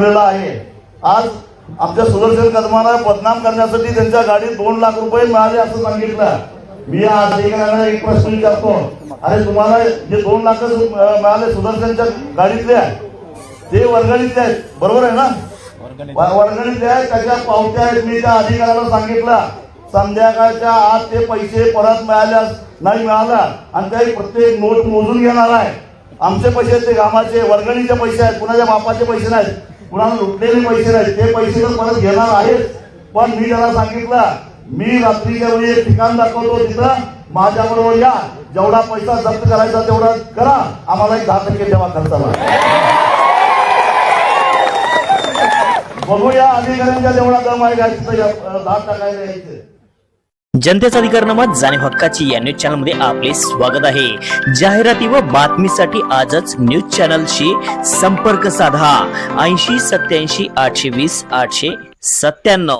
दिलेला आहे. आज आमच्या सुदर्शन कदमाला बदनाम करण्यासाठी त्यांच्या गाडीत दोन लाख रुपये मिळाले असं सांगितलं. मी या अधिकाऱ्यांना एक प्रश्न विचारतो. अरे तुम्हाला जे दोन लाख मिळाले सुदर्शनच्या गाडीतले ते वर्गणीतले आहेत. बरोबर आहे ना? वर्गणीतले. आहेत त्याच्या पावत्या आहेत. मी त्या अधिकाऱ्याला सांगितलं. संध्याकाळच्या आत ते पैसे परत मिळाल्यास नाही मिळाला. आणि ते प्रत्येक नोट मोजून घेणार आहे. आमचे पैसे आहेत ते कामाचे वर्गणीचे पैसे आहेत कुणाच्या बापाचे पैसे नाहीत. कुणाला लुटलेले पैसे नाही ते पैसे तर परत घेणार आहेत. पण मी त्याला सांगितलं मी रात्रीच्या वेळी एक ठिकाण दाखवतो तिथं. माझ्या बरोबर या. जेवढा पैसा जप्त करायचा तेवढा करा. आम्हाला एक दहा टक्के ठेवा खर्चाला बघूया अधिकाऱ्यांच्या जेवढा दम आहे काय तिथं या- दहा टाकायला यायचे जनतेचा अधिकारनामा जाणीव हक्काची या न्यूज चॅनलमध्ये आपले स्वागत आहे. जाहिराती व बातमीसाठी आजच न्यूज चॅनलशी संपर्क साधा. ऐंशी सत्याऐंशी आठशे वीस आठशे सत्त्याण्णव.